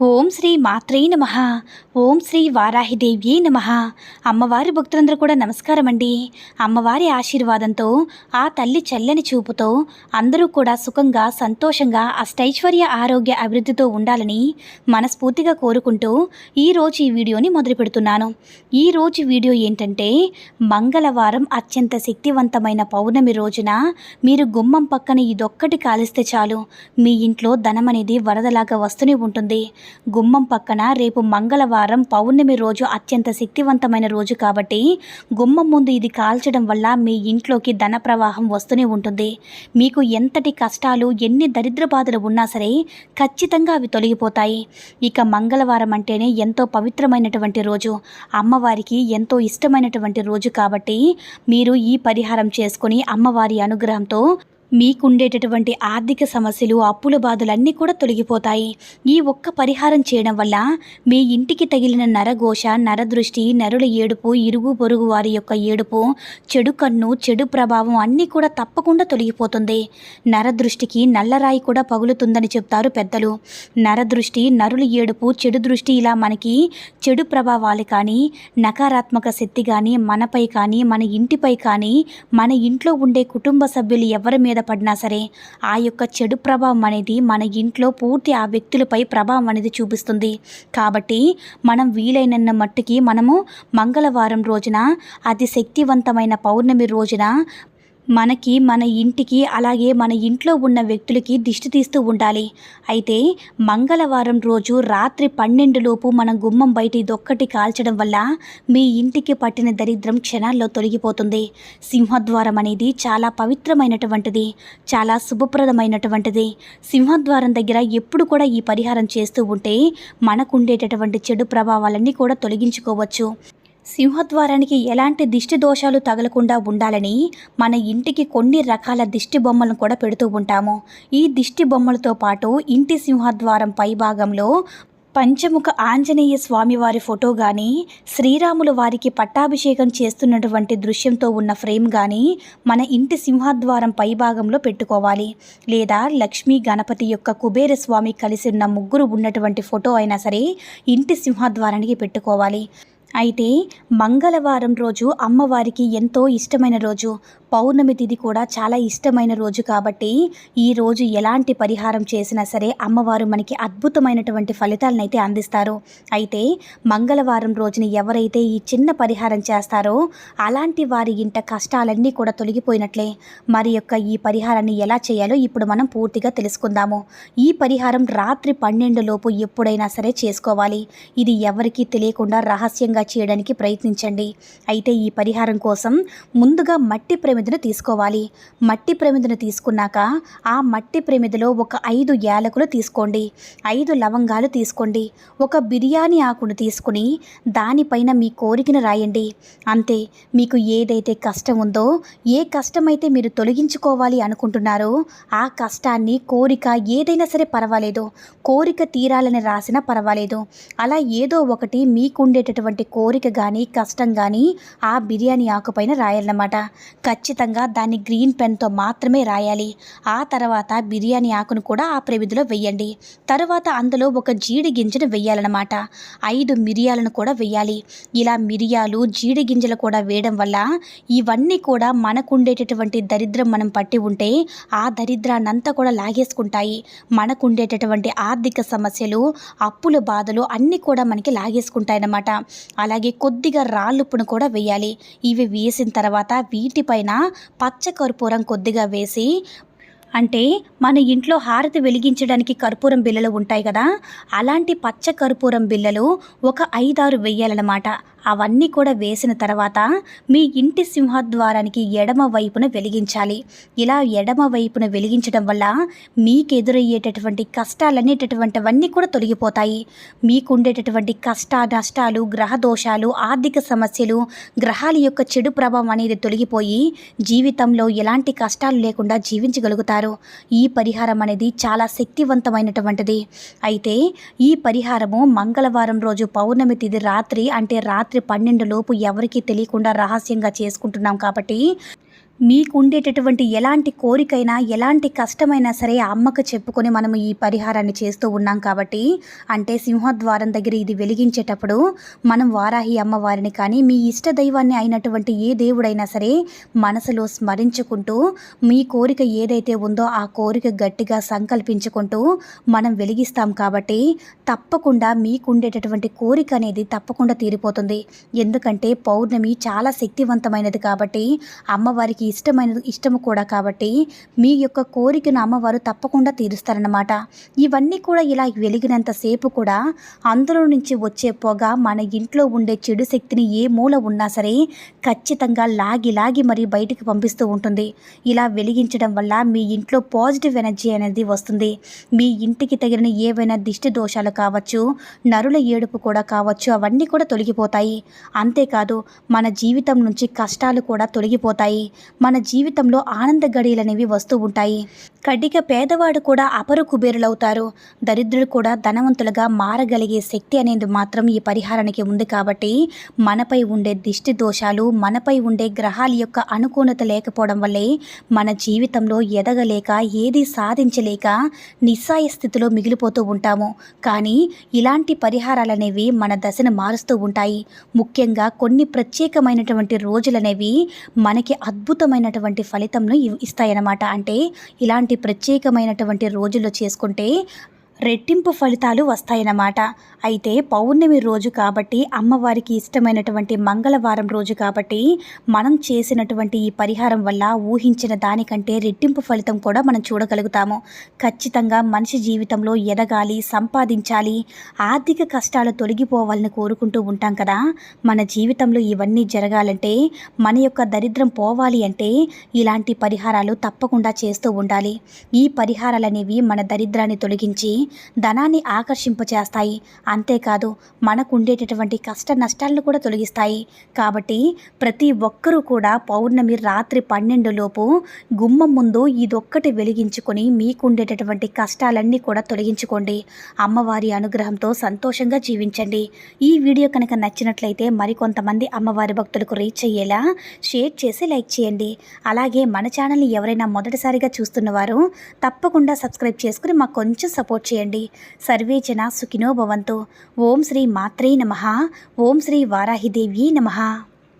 ఓం శ్రీ మాత్రే నమ. ఓం శ్రీ వారాహిదేవ్యే నమ. అమ్మవారి భక్తులందరూ కూడా నమస్కారం అండి అమ్మవారి ఆశీర్వాదంతో ఆ తల్లి చల్లని చూపుతో అందరూ కూడా సుఖంగా సంతోషంగా అష్టైశ్వర్య ఆరోగ్య అభివృద్ధితో ఉండాలని మనస్ఫూర్తిగా కోరుకుంటూ ఈరోజు ఈ వీడియోని మొదలు పెడుతున్నాను. ఈరోజు వీడియో ఏంటంటే మంగళవారం అత్యంత శక్తివంతమైన పౌర్ణమి రోజున మీరు గుమ్మం పక్కన ఇదొక్కటి కాలిస్తే చాలు. మీ ఇంట్లో ధనం అనేది వరదలాగా వస్తూనే ఉంటుంది. గుమ్మం పక్కన రేపు మంగళవారం పౌర్ణమి రోజు అత్యంత శక్తివంతమైన రోజు కాబట్టి గుమ్మం ముందు ఇది కాల్చడం వల్ల మీ ఇంట్లోకి ధన ప్రవాహం వస్తూనే ఉంటుంది. మీకు ఎంతటి కష్టాలు ఎన్ని దరిద్ర బాధలు ఉన్నా సరే ఖచ్చితంగా అవి తొలగిపోతాయి. ఇక మంగళవారం అంటేనే ఎంతో పవిత్రమైనటువంటి రోజు. అమ్మవారికి ఎంతో ఇష్టమైనటువంటి రోజు కాబట్టి మీరు ఈ పరిహారం చేసుకుని అమ్మవారి అనుగ్రహంతో మీకుండేటటువంటి ఆర్థిక సమస్యలు అప్పుల బాధలన్నీ కూడా తొలగిపోతాయి. ఈ ఒక్క పరిహారం చేయడం వల్ల మీ ఇంటికి తగిలిన నరఘోష నరదృష్టి నరుల ఏడుపు ఇరుగు పొరుగు వారి యొక్క ఏడుపు చెడు కన్ను చెడు ప్రభావం అన్నీ కూడా తప్పకుండా తొలగిపోతుంది. నరదృష్టికి నల్లరాయి కూడా పగులుతుందని చెప్తారు పెద్దలు. నరదృష్టి నరుల ఏడుపు చెడు దృష్టి ఇలా మనకి చెడు ప్రభావాలు కానీ నకారాత్మక శక్తి కానీ మనపై కానీ మన ఇంటిపై కానీ మన ఇంట్లో ఉండే కుటుంబ సభ్యులు ఎవరి మీద పడినా సరే ఆ యొక్క చెడు ప్రభావం అనేది మన ఇంట్లో పూర్తి ఆ వ్యక్తులపై ప్రభావం అనేది చూపిస్తుంది. కాబట్టి మనం వీలైనన్న మట్టుకి మనము మంగళవారం రోజున అతి శక్తివంతమైన పౌర్ణమి రోజున మనకి మన ఇంటికి అలాగే మన ఇంట్లో ఉన్న వ్యక్తులకి దిష్టి తీస్తూ ఉండాలి. అయితే మంగళవారం రోజు రాత్రి పన్నెండులోపు మన గుమ్మం బయట ఇదొక్కటి కాల్చడం వల్ల మీ ఇంటికి పట్టిన దరిద్రం క్షణాల్లో తొలగిపోతుంది. సింహద్వారం అనేది చాలా పవిత్రమైనటువంటిది చాలా శుభప్రదమైనటువంటిది. సింహద్వారం దగ్గర ఎప్పుడు కూడా ఈ పరిహారం చేస్తూ ఉంటే మనకుండేటటువంటి చెడు ప్రభావాలన్నీ కూడా తొలగించుకోవచ్చు. సింహద్వారానికి ఎలాంటి దిష్టి దోషాలు తగలకుండా ఉండాలని మన ఇంటికి కొన్ని రకాల దిష్టి బొమ్మలను కూడా పెడుతూ ఉంటాము. ఈ దిష్టి బొమ్మలతో పాటు ఇంటి సింహద్వారం పైభాగంలో పంచముఖ ఆంజనేయ స్వామివారి ఫోటో కానీ శ్రీరాములు వారికి పట్టాభిషేకం చేస్తున్నటువంటి దృశ్యంతో ఉన్న ఫ్రేమ్ కానీ మన ఇంటి సింహద్వారం పైభాగంలో పెట్టుకోవాలి. లేదా లక్ష్మీ గణపతి యొక్క కుబేర స్వామి కలిసి ఉన్న ముగ్గురు ఉన్నటువంటి ఫోటో అయినా సరే ఇంటి సింహద్వారానికి పెట్టుకోవాలి. అయితే మంగళవారం రోజు అమ్మవారికి ఎంతో ఇష్టమైన రోజు. పౌర్ణమి తిథి కూడా చాలా ఇష్టమైన రోజు కాబట్టి ఈ రోజు ఎలాంటి పరిహారం చేసినా సరే అమ్మవారు మనకి అద్భుతమైనటువంటి ఫలితాలను అయితే అందిస్తారు. అయితే మంగళవారం రోజున ఎవరైతే ఈ చిన్న పరిహారం చేస్తారో అలాంటి వారి ఇంట కష్టాలన్నీ కూడా తొలగిపోయినట్లే. మరి యొక్క ఈ పరిహారాన్ని ఎలా చేయాలో ఇప్పుడు మనం పూర్తిగా తెలుసుకుందాము. ఈ పరిహారం రాత్రి పన్నెండు లోపు ఎప్పుడైనా సరే చేసుకోవాలి. ఇది ఎవరికీ తెలియకుండా రహస్యంగా చేయడానికి ప్రయత్నించండి. అయితే ఈ పరిహారం కోసం ముందుగా మట్టి ప్రమిదను తీసుకోవాలి. మట్టి ప్రమిదను తీసుకున్నాక ఆ మట్టి ప్రమిదలో ఒక ఐదు యాలకులు తీసుకోండి. ఐదు లవంగాలు తీసుకోండి. ఒక బిర్యానీ ఆకును తీసుకుని దానిపైన మీ కోరికను రాయండి. అంతే మీకు ఏదైతే కష్టం ఉందో ఏ కష్టమైతే మీరు తొలగించుకోవాలి అనుకుంటున్నారో ఆ కష్టాన్ని కోరిక ఏదైనా సరే పర్వాలేదు. కోరిక తీరాలని రాసినా పర్వాలేదు. అలా ఏదో ఒకటి మీకుండేటటువంటి కోరిక కానీ కష్టం కానీ ఆ బిర్యానీ ఆకుపైన రాయాలన్నమాట. ఖచ్చితంగా ఖచ్చితంగా దాన్ని గ్రీన్ పెన్తో మాత్రమే రాయాలి. ఆ తర్వాత బిర్యానీ ఆకును కూడా ఆ ప్రమిదిలో వెయ్యండి తర్వాత అందులో ఒక జీడి గింజను వెయ్యాలన్నమాట ఐదు మిరియాలను కూడా వెయ్యాలి ఇలా మిరియాలు జీడి గింజలు కూడా వేయడం వల్ల ఇవన్నీ కూడా మనకుండేటటువంటి దరిద్రం మనం పట్టి ఉంటే ఆ దరిద్రాన్నంతా కూడా లాగేసుకుంటాయి. మనకుండేటటువంటి ఆర్థిక సమస్యలు అప్పుల బాధలు అన్నీ కూడా మనకి లాగేసుకుంటాయన్నమాట. అలాగే కొద్దిగా రాళ్ళుప్పును కూడా వేయాలి. ఇవి వేసిన తర్వాత వీటిపైన పచ్చ కర్పూరం కొద్దిగా వేసి అంటే మన ఇంట్లో హారతి వెలిగించడానికి కర్పూరం బిళ్ళలు ఉంటాయి కదా అలాంటి పచ్చ కర్పూరం బిళ్ళలు ఒక ఐదారు వెయ్యాలన్నమాట. అవన్నీ కూడా వేసిన తర్వాత మీ ఇంటి సింహద్వారానికి ఎడమ వైపున వెలిగించాలి. ఇలా ఎడమ వైపున వెలిగించడం వల్ల మీకు ఎదురయ్యేటటువంటి కష్టాలనేటటువంటివన్నీ కూడా తొలగిపోతాయి. మీకు ఉండేటటువంటి కష్ట నష్టాలు గ్రహ దోషాలు ఆర్థిక సమస్యలు గ్రహాల యొక్క చెడు ప్రభావం అనేది తొలగిపోయి జీవితంలో ఎలాంటి కష్టాలు లేకుండా జీవించగలుగుతారు. ఈ పరిహారం అనేది చాలా శక్తివంతమైనటువంటిది. అయితే ఈ పరిహారము మంగళవారం రోజు పౌర్ణమి తిథి రాత్రి అంటే రాత్రి పన్నెండు లోపు ఎవరికీ తెలియకుండా రహస్యంగా చేసుకుంటున్నాం కాబట్టి మీకు ఉండేటటువంటి ఎలాంటి కోరికైనా ఎలాంటి కష్టమైనా సరే అమ్మకు చెప్పుకొని మనం ఈ పరిహారాన్ని చేస్తూ ఉన్నాం కాబట్టి అంటే సింహద్వారం దగ్గర ఇది వెలిగించేటప్పుడు మనం వారాహి అమ్మవారిని కానీ మీ ఇష్ట దైవాన్ని అయినటువంటి ఏ దేవుడైనా సరే మనసులో స్మరించుకుంటూ మీ కోరిక ఏదైతే ఉందో ఆ కోరిక గట్టిగా సంకల్పించుకుంటూ మనం వెలిగిస్తాం కాబట్టి తప్పకుండా మీకుండేటటువంటి కోరిక అనేది తప్పకుండా తీరిపోతుంది. ఎందుకంటే పౌర్ణమి చాలా శక్తివంతమైనది కాబట్టి అమ్మవారికి ఇష్టమైనది ఇష్టము కూడా కాబట్టి మీ యొక్క కోరికను అమ్మవారు తప్పకుండా తీరుస్తారన్నమాట. ఇవన్నీ కూడా ఇలా వెలిగినంతసేపు కూడా అందులో నుంచి వచ్చే పొగ మన ఇంట్లో ఉండే చెడు శక్తిని ఏ మూల ఉన్నా సరే ఖచ్చితంగా లాగి లాగి మరి బయటికి పంపిస్తూ ఉంటుంది. ఇలా వెలిగించడం వల్ల మీ ఇంట్లో పాజిటివ్ ఎనర్జీ అనేది వస్తుంది. మీ ఇంటికి తగిన ఏవైనా దిష్టి దోషాలు కావచ్చు నరుల ఏడుపు కూడా కావచ్చు అవన్నీ కూడా తొలగిపోతాయి. అంతేకాదు మన జీవితం నుంచి కష్టాలు కూడా తొలగిపోతాయి. మన జీవితంలో ఆనంద గడియలు అనేవి వస్తూ ఉంటాయి. కడ్డిక పేదవాడు కూడా అపరు కుబేరులవుతారు. దరిద్రులు కూడా ధనవంతులుగా మారగలిగే శక్తి అనేది మాత్రం ఈ పరిహారానికి ఉంది కాబట్టి మనపై ఉండే దిష్టి దోషాలు మనపై ఉండే గ్రహాల యొక్క అనుకూలత లేకపోవడం వల్లే మన జీవితంలో ఎదగలేక ఏది సాధించలేక నిస్సాయ స్థితిలో మిగిలిపోతూ ఉంటాము. కానీ ఇలాంటి పరిహారాలు అనేవి మన దశను మారుస్తూ ఉంటాయి. ముఖ్యంగా కొన్ని ప్రత్యేకమైనటువంటి రోజులనేవి మనకి అద్భుత అద్భుతమైనటువంటి ఫలితంను ఇస్తాయన్నమాట. అంటే ఇలాంటి ప్రత్యేకమైనటువంటి రోజుల్లో చేసుకుంటే రెట్టింపు ఫలితాలు వస్తాయన్నమాట. అయితే పౌర్ణమి రోజు కాబట్టి అమ్మవారికి ఇష్టమైనటువంటి మంగళవారం రోజు కాబట్టి మనం చేసినటువంటి ఈ పరిహారం వల్ల ఊహించిన దానికంటే రెట్టింపు ఫలితం కూడా మనం చూడగలుగుతాము. ఖచ్చితంగా మనిషి జీవితంలో ఎదగాలి సంపాదించాలి ఆర్థిక కష్టాలు తొలగిపోవాలని కోరుకుంటూ ఉంటాం కదా. మన జీవితంలో ఇవన్నీ జరగాలంటే మన యొక్క దరిద్రం పోవాలి అంటే ఇలాంటి పరిహారాలు తప్పకుండా చేస్తూ ఉండాలి. ఈ పరిహారాలు అనేవి మన దరిద్రాన్ని తొలగించి ధనాన్ని ఆకర్షింపచేస్తాయి. అంతేకాదు మనకు ఉండేటటువంటి కష్ట నష్టాలను కూడా తొలగిస్తాయి. కాబట్టి ప్రతి ఒక్కరూ కూడా పౌర్ణమి రాత్రి పన్నెండు లోపు గుమ్మం ముందు ఇదొక్కటి వెలిగించుకొని మీకుండేటటువంటి కష్టాలన్నీ కూడా తొలగించుకోండి. అమ్మవారి అనుగ్రహంతో సంతోషంగా జీవించండి. ఈ వీడియో కనుక నచ్చినట్లయితే మరికొంతమంది అమ్మవారి భక్తులకు రీచ్ అయ్యేలా షేర్ చేసి లైక్ చేయండి. అలాగే మన ఛానల్ని ఎవరైనా మొదటిసారిగా చూస్తున్నవారు తప్పకుండా సబ్స్క్రైబ్ చేసుకుని మాకు కొంచెం సపోర్ట్ చేయండి. చేయండి. సర్వే జన సుఖినో భవంతు. ఓం శ్రీ మాత్రే నమ. ఓం శ్రీ వారాహిదేవి నమ.